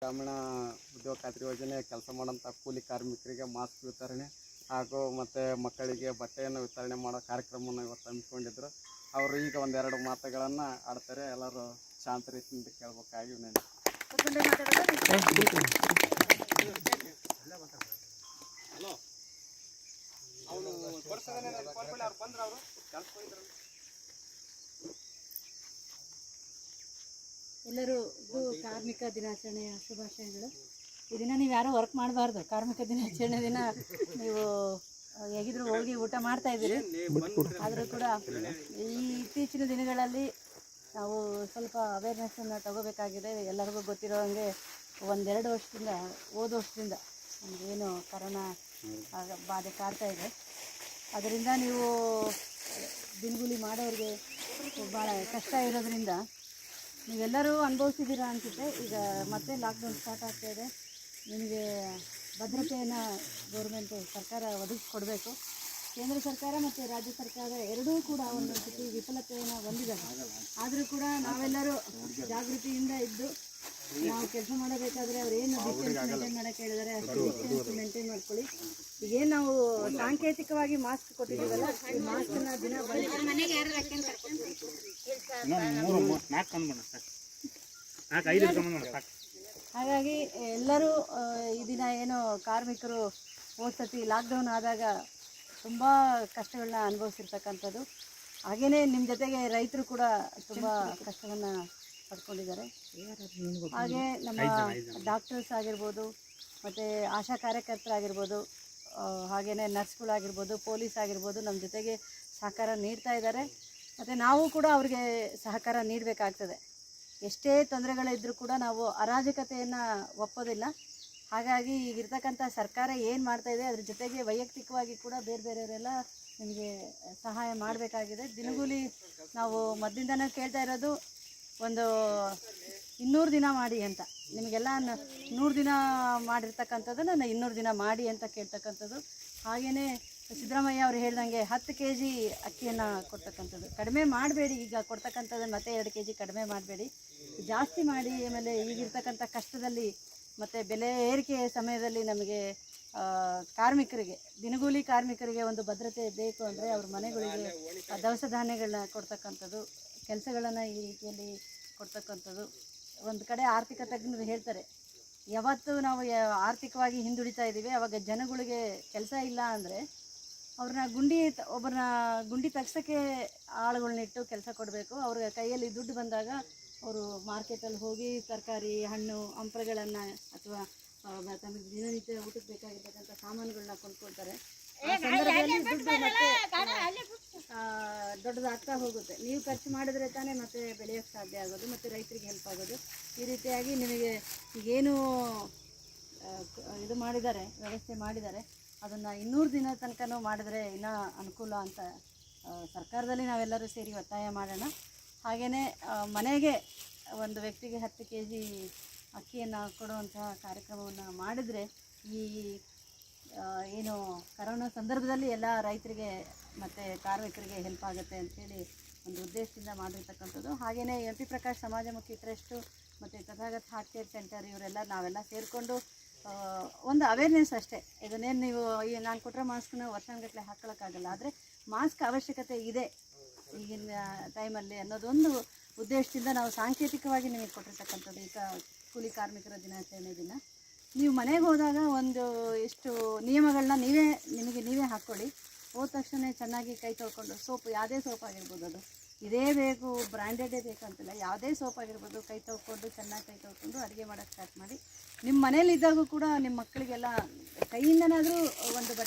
ಗ್ರಾಮೀಣ ಉದ್ಯೋಗ ಖಾತ್ರಿ ಯೋಜನೆ ಕೆಲಸ ಮಾಡೋಂಥ ಕೂಲಿ ಕಾರ್ಮಿಕರಿಗೆ ಮಾಸ್ಕ್ ವಿತರಣೆ ಹಾಗೂ ಮತ್ತು ಮಕ್ಕಳಿಗೆ ಬಟ್ಟೆಯನ್ನು ವಿತರಣೆ ಮಾಡೋ ಕಾರ್ಯಕ್ರಮವನ್ನು ಇವತ್ತು ಹಮ್ಮಿಕೊಂಡಿದ್ರು. ಅವರು ಈಗ ಒಂದೆರಡು ಮಾತುಗಳನ್ನು ಆಡ್ತಾರೆ. ಎಲ್ಲರೂ ಶಾಂತ ರೀತಿಯಿಂದ ಕೇಳಬೇಕಾಗಿ ವಿನಂತಿ. ಕುತ್ಕೊಂಡೇ ಮಾತಾಡೋದಾ ನೀವು? ಎಲ್ಲರೂ ಕಾರ್ಮಿಕ ದಿನಾಚರಣೆಯ ಶುಭಾಶಯಗಳು. ಈ ದಿನ ನೀವು ಯಾರೂ ವರ್ಕ್ ಮಾಡಬಾರ್ದು. ಕಾರ್ಮಿಕ ದಿನಾಚರಣೆ ದಿನ ನೀವು ಹೇಗಿದ್ರು ಹೋಗಿ ಊಟ ಮಾಡ್ತಾ ಇದ್ದೀರಿ. ಆದರೂ ಕೂಡ ಈ ಇತ್ತೀಚಿನ ದಿನಗಳಲ್ಲಿ ನಾವು ಸ್ವಲ್ಪ ಅವೇರ್ನೆಸ್ಸನ್ನು ತಗೋಬೇಕಾಗಿದೆ. ಎಲ್ಲರಿಗೂ ಗೊತ್ತಿರೋ ಹಾಗೆ ಒಂದೆರಡು ವರ್ಷದಿಂದ, ಹೋದ ವರ್ಷದಿಂದ ಏನು ಕರೋನಾ ಬಾಧೆ ಕಾಡ್ತಾ ಇದೆ. ಅದರಿಂದ ನೀವು ದಿನಗೂಲಿ ಮಾಡೋರಿಗೆ ಭಾಳ ಕಷ್ಟ ಇರೋದ್ರಿಂದ ನೀವೆಲ್ಲರೂ ಅನುಭವಿಸಿದ್ದೀರಾ ಅನಿಸುತ್ತೆ. ಈಗ ಮತ್ತೆ ಲಾಕ್ಡೌನ್ ಸ್ಟಾರ್ಟ್ ಆಗ್ತಾ ಇದೆ. ನಿಮಗೆ ಭದ್ರತೆಯನ್ನು ಗೌರ್ಮೆಂಟ್ ಸರ್ಕಾರ ಒದಗಿಸ್ಕೊಡ್ಬೇಕು. ಕೇಂದ್ರ ಸರ್ಕಾರ ಮತ್ತು ರಾಜ್ಯ ಸರ್ಕಾರ ಎರಡೂ ಕೂಡ ಒಂದು ಸತಿ ವಿಫಲತೆಯನ್ನು ಹೊಂದಿದ್ದಾರೆ. ಆದರೂ ಕೂಡ ನಾವೆಲ್ಲರೂ ಜಾಗೃತಿಯಿಂದ ಇದ್ದು ನಾವು ಕೆಲಸ ಮಾಡಬೇಕಾದ್ರೆ ಅವ್ರು ಏನು ಡಿಸ್ಟೆನ್ಸ್ ಮೇಂಟೈನ್ ಮಾಡೋಕ್ಕೆ ಹೇಳಿದ್ದಾರೆ ಅಷ್ಟು ಡಿಸ್ಟೆನ್ಸ್ ಮೇಂಟೈನ್ ಮಾಡ್ಕೊಳ್ಳಿ. ಈಗೇನು ನಾವು ಸಾಂಕೇತಿಕವಾಗಿ ಮಾಸ್ಕ್ ಕೊಟ್ಟಿದ್ದೀವಲ್ಲ ಮಾಸ್ಕ್ ಮಾಸ್ಕನ್ನ ದಿನ ಬಳಸಿ. ಹಾಗಾಗಿ ಎಲ್ಲರೂ ಈ ದಿನ ಏನು ಕಾರ್ಮಿಕರು ಹೋದ್ಸತಿ ಲಾಕ್ಡೌನ್ ಆದಾಗ ತುಂಬ ಕಷ್ಟಗಳನ್ನ ಅನುಭವಿಸಿರ್ತಕ್ಕಂಥದ್ದು. ಹಾಗೆಯೇ ನಿಮ್ಮ ಜೊತೆಗೆ ರೈತರು ಕೂಡ ತುಂಬ ಕಷ್ಟವನ್ನು ಪಡ್ಕೊಂಡಿದ್ದಾರೆ. ಹಾಗೆ ನಮ್ಮ ಡಾಕ್ಟರ್ಸ್ ಆಗಿರ್ಬೋದು ಮತ್ತು ಆಶಾ ಕಾರ್ಯಕರ್ತರಾಗಿರ್ಬೋದು ಹಾಗೆಯೇ ನರ್ಸ್ಗಳಾಗಿರ್ಬೋದು ಪೊಲೀಸ್ ಆಗಿರ್ಬೋದು ನಮ್ಮ ಜೊತೆಗೆ ಸಹಕಾರ ನೀಡ್ತಾ ಇದ್ದಾರೆ. ಮತ್ತು ನಾವು ಕೂಡ ಅವ್ರಿಗೆ ಸಹಕಾರ ನೀಡಬೇಕಾಗ್ತದೆ. ಎಷ್ಟೇ ತೊಂದರೆಗಳಿದ್ದರೂ ಕೂಡ ನಾವು ಅರಾಜಕತೆಯನ್ನು ಒಪ್ಪೋದಿಲ್ಲ. ಹಾಗಾಗಿ ಈಗಿರ್ತಕ್ಕಂಥ ಸರ್ಕಾರ ಏನು ಮಾಡ್ತಾ ಇದೆ ಅದ್ರ ಜೊತೆಗೆ ವೈಯಕ್ತಿಕವಾಗಿ ಕೂಡ ಬೇರೆ ಬೇರೆಯವರೆಲ್ಲ ನಿಮಗೆ ಸಹಾಯ ಮಾಡಬೇಕಾಗಿದೆ. ದಿನಗೂಲಿ ನಾವು ಮೊದಲಿಂದನೂ ಕೇಳ್ತಾ ಇರೋದು ಒಂದು ಇನ್ನೂರು ದಿನ ಮಾಡಿ ಅಂತ. ನಿಮಗೆಲ್ಲ ನೂರು ದಿನ ಮಾಡಿರ್ತಕ್ಕಂಥದ್ದನ್ನು ಇನ್ನೂರು ದಿನ ಮಾಡಿ ಅಂತ ಕೇಳ್ತಕ್ಕಂಥದ್ದು. ಹಾಗೆಯೇ ಸಿದ್ದರಾಮಯ್ಯ ಅವರು ಹೇಳ್ದಂಗೆ ಹತ್ತು ಕೆ ಜಿ ಅಕ್ಕಿಯನ್ನು ಕೊಡ್ತಕ್ಕಂಥದ್ದು. ಕಡಿಮೆ ಮಾಡಬೇಡಿ, ಈಗ ಕೊಡ್ತಕ್ಕಂಥದ್ದು ಮತ್ತೆ ಎರಡು ಕೆ ಜಿ ಕಡಿಮೆ ಮಾಡಬೇಡಿ. ಜಾಸ್ತಿ ಮಾಡಿ, ಆಮೇಲೆ ಈಗಿರ್ತಕ್ಕಂಥ ಕಷ್ಟದಲ್ಲಿ ಮತ್ತು ಬೆಲೆ ಏರಿಕೆ ಸಮಯದಲ್ಲಿ ನಮಗೆ ಕಾರ್ಮಿಕರಿಗೆ, ದಿನಗೂಲಿ ಕಾರ್ಮಿಕರಿಗೆ ಒಂದು ಭದ್ರತೆ ಬೇಕು ಅಂದರೆ ಅವ್ರ ಮನೆಗಳಿಗೆ ದವಸ ಧಾನ್ಯಗಳನ್ನ ಕೊಡ್ತಕ್ಕಂಥದ್ದು. ಕೆಲಸಗಳನ್ನು ಈ ರೀತಿಯಲ್ಲಿ ಕೊಡ್ತಕ್ಕಂಥದ್ದು. ಒಂದು ಕಡೆ ಆರ್ಥಿಕ ತಜ್ಞರು ಹೇಳ್ತಾರೆ ಯಾವತ್ತು ನಾವು ಯಾ- ಆರ್ಥಿಕವಾಗಿ ಹಿಂದುಳಿತಾ ಇದ್ದೀವಿ ಅವಾಗ ಜನಗಳಿಗೆ ಕೆಲಸ ಇಲ್ಲ ಅಂದರೆ ಅವ್ರನ್ನ ಗುಂಡಿ ಒಬ್ಬರನ್ನ ಗುಂಡಿ ತಗ್ಸೋಕ್ಕೆ ಆಳುಗಳ್ನಿಟ್ಟು ಕೆಲಸ ಕೊಡಬೇಕು. ಅವ್ರ ಕೈಯಲ್ಲಿ ದುಡ್ಡು ಬಂದಾಗ ಅವರು ಮಾರ್ಕೆಟಲ್ಲಿ ಹೋಗಿ ತರಕಾರಿ ಹಣ್ಣು ಹಂಪಲುಗಳನ್ನು ಅಥವಾ ತಮಗೆ ದಿನನಿತ್ಯ ಊಟಕ್ಕೆ ಬೇಕಾಗಿರ್ತಕ್ಕಂಥ ಸಾಮಾನುಗಳನ್ನ ಕೊಂಡ್ಕೊಳ್ತಾರೆ. ಆ ಸಂದರ್ಭದಲ್ಲಿ ದುಡ್ಡು ಮತ್ತೆ ಆ, ದೊಡ್ಡದಾಗ್ತಾ ಹೋಗುತ್ತೆ. ನೀವು ಖರ್ಚು ಮಾಡಿದ್ರೆ ತಾನೇ ಮತ್ತೆ ಬೆಳೆಯೋಕ್ಕೆ ಸಾಧ್ಯ ಆಗೋದು, ಮತ್ತು ರೈತರಿಗೆ ಹೆಲ್ಪ್ ಆಗೋದು. ಈ ರೀತಿಯಾಗಿ ನಿಮಗೆ ಏನು ಇದು ಮಾಡಿದ್ದಾರೆ, ವ್ಯವಸ್ಥೆ ಮಾಡಿದ್ದಾರೆ. ಅದನ್ನು ಇನ್ನೂರು ದಿನ ತನಕನೂ ಮಾಡಿದ್ರೆ ಇನ್ನೂ ಅನುಕೂಲ ಅಂತ ಸರ್ಕಾರದಲ್ಲಿ ನಾವೆಲ್ಲರೂ ಸೇರಿ ಒತ್ತಾಯ ಮಾಡೋಣ. ಹಾಗೆಯೇ ಮನೆಗೆ ಒಂದು ವ್ಯಕ್ತಿಗೆ ಹತ್ತು ಕೆ ಜಿ ಅಕ್ಕಿಯನ್ನು ಕೊಡುವಂತಹ ಕಾರ್ಯಕ್ರಮವನ್ನು ಮಾಡಿದರೆ ಈ ಏನು ಕರೋನಾ ಸಂದರ್ಭದಲ್ಲಿ ಎಲ್ಲ ರೈತರಿಗೆ ಮತ್ತು ಕಾರ್ಮಿಕರಿಗೆ ಹೆಲ್ಪ್ ಆಗುತ್ತೆ ಅಂಥೇಳಿ ಒಂದು ಉದ್ದೇಶದಿಂದ ಮಾಡಿರ್ತಕ್ಕಂಥದ್ದು. ಹಾಗೆಯೇ ಎಂ ಪಿ ಪ್ರಕಾಶ್ ಸಮಾಜಮುಖಿ ಟ್ರಸ್ಟು ಮತ್ತು ತಥಾಗತ ಹಾರ್ಟ್ ಕೇರ್ ಸೆಂಟರ್ ಇವರೆಲ್ಲ ನಾವೆಲ್ಲ ಸೇರಿಕೊಂಡು ಒಂದು ಅವೇರ್ನೆಸ್ ಅಷ್ಟೇ. ಇದನ್ನೇನು ನೀವು ಈ ನಾನು ಕೊಟ್ಟರೆ ಮಾಸ್ಕ್ನ ವರ್ಷಾನುಗಟ್ಟಲೆ ಹಾಕ್ಕೊಳ್ಳೋಕ್ಕಾಗಲ್ಲ ಆದರೆ ಮಾಸ್ಕ್ ಅವಶ್ಯಕತೆ ಇದೆ ಈಗಿನ ಟೈಮಲ್ಲಿ ಅನ್ನೋದೊಂದು ಉದ್ದೇಶದಿಂದ ನಾವು ಸಾಂಕೇತಿಕವಾಗಿ ನಿಮಗೆ ಕೊಟ್ಟಿರ್ತಕ್ಕಂಥದ್ದು. ಈಗ ಕೂಲಿ ಕಾರ್ಮಿಕರ ದಿನಾಚರಣೆ ದಿನ. ನೀವು ಮನೆಗೆ ಹೋದಾಗ ಒಂದು ಇಷ್ಟು ನಿಯಮಗಳನ್ನ ನೀವೇ, ನಿಮಗೆ ನೀವೇ ಹಾಕ್ಕೊಳ್ಳಿ. ಹೋದ ತಕ್ಷಣ ಚೆನ್ನಾಗಿ ಕೈ ತೊಳ್ಕೊಂಡು, ಸೋಪ್, ಯಾವುದೇ ಸೋಪ್ ಆಗಿರ್ಬೋದು ಅದು. ಇದೇ ಬೇಕು ಬ್ರ್ಯಾಂಡೆಡೇ ಬೇಕಂತಿಲ್ಲ ಯಾವುದೇ ಸೋಪ್ ಆಗಿರ್ಬೋದು, ಕೈ ತೊಳ್ಕೊಂಡು, ಚೆನ್ನಾಗಿ ಕೈ ತೊಳ್ಕೊಂಡು ಅಡುಗೆ ಮಾಡೋಕ್ಕೆ ಸ್ಟಾರ್ಟ್ ಮಾಡಿ. ನಿಮ್ಮ ಮನೇಲಿದ್ದಾಗೂ ಕೂಡ ನಿಮ್ಮ ಮಕ್ಕಳಿಗೆಲ್ಲ ಕೈಯಿಂದನಾದರೂ ಒಂದು ಬಟ್ಟೆ